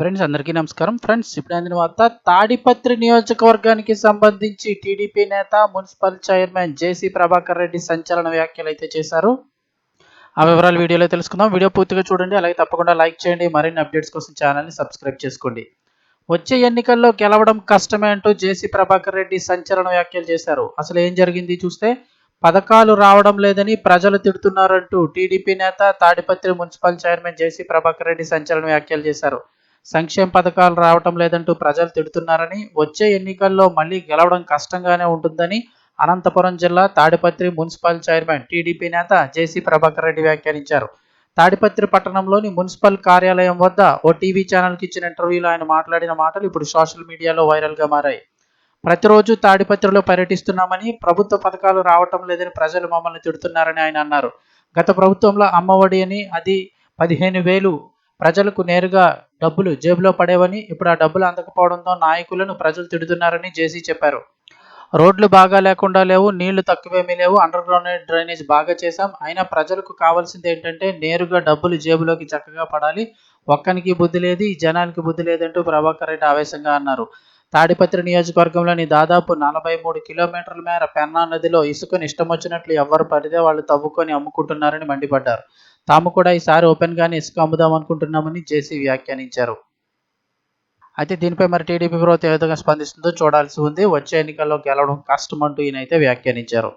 Friends అందరికీ నమస్కారం. Friends ఇప్పుడు అందిన వార్త తాడిపత్రి నియోజకవర్గానికి సంబంధించి టీడీపీ నేత municipal chairman JC Prabhakar Reddy సంచలన వ్యాఖ్యలు అయితే చేశారు. ఆ వివరాలు వీడియోలో తెలుసుకుందాం. వీడియో పూర్తిగా చూడండి అలాగే తప్పకుండా లైక్ చేయండి మరిన్ని అప్డేట్స్ కోసం ఛానల్ని సబ్స్క్రైబ్ చేసుకోండి. వచ్చే ఎన్నికల్లో గెలవడం కష్టమే అంటూ జేసీ ప్రభాకర్ రెడ్డి సంచలన వ్యాఖ్యలు చేశారు. అసలు ఏం జరిగింది చూస్తే పథకాలు రావడం లేదని ప్రజలు తిడుతున్నారంటూ టీడీపీ నేత Tadipatri municipal chairman JC Prabhakar Reddy సంచలన వ్యాఖ్యలు చేశారు. సంక్షేమ పథకాలు రావటం లేదంటూ ప్రజలు తిడుతున్నారని వచ్చే ఎన్నికల్లో మళ్ళీ గెలవడం కష్టంగానే ఉంటుందని అనంతపురం జిల్లా తాడిపత్రి మున్సిపల్ చైర్మన్ టీడీపీ నేత జేసీ ప్రభాకర్ రెడ్డి వ్యాఖ్యానించారు. తాడిపత్రి పట్టణంలోని మున్సిపల్ కార్యాలయం వద్ద ఓ టీవీ ఛానల్కి ఇచ్చిన ఇంటర్వ్యూలో ఆయన మాట్లాడిన మాటలు ఇప్పుడు సోషల్ మీడియాలో వైరల్గా మారాయి. ప్రతిరోజు తాడిపత్రిలో పర్యటిస్తున్నామని ప్రభుత్వ పథకాలు రావటం లేదని ప్రజలు మమ్మల్ని తిడుతున్నారని ఆయన అన్నారు. గత ప్రభుత్వంలో అమ్మఒడి అని అది పదిహేను వేలు ప్రజలకు నేరుగా డబ్బులు జేబులో పడేవని ఇప్పుడు ఆ డబ్బులు అందకపోవడంతో నాయకులను ప్రజలు తిడుతున్నారని జేసీ చెప్పారు. రోడ్లు బాగా లేకుండా లేవు నీళ్ళు తక్కువేమీ లేవు అండర్ గ్రౌండ్ డ్రైనేజ్ బాగా చేశాం. అయినా ప్రజలకు కావాల్సింది ఏంటంటే నేరుగా డబ్బులు జేబులోకి చక్కగా పడాలి. ఒక్కనికి బుద్ధి లేదు ఈ జనానికి బుద్ధి లేదంటూ ప్రభాకర్ రెడ్డి ఆవేశంగా అన్నారు. తాడిపత్రి నియోజకవర్గంలోని దాదాపు నలభై మూడు కిలోమీటర్ల మేర పెన్నా నదిలో ఇసుకని ఇష్టం వచ్చినట్లు ఎవరు పడితే వాళ్ళు తవ్వుకొని అమ్ముకుంటున్నారని మండిపడ్డారు. తాము కూడా ఈసారి ఓపెన్గానే ఇసుక అమ్ముదాం అనుకుంటున్నామని జేసీ వ్యాఖ్యానించారు. అయితే దీనిపై మరి టీడీపీ ప్రభుత్వం ఏ విధంగా స్పందిస్తుందో చూడాల్సి ఉంది. వచ్చే ఎన్నికల్లో గెలవడం కష్టం అంటూ ఈయన అయితే వ్యాఖ్యానించారు.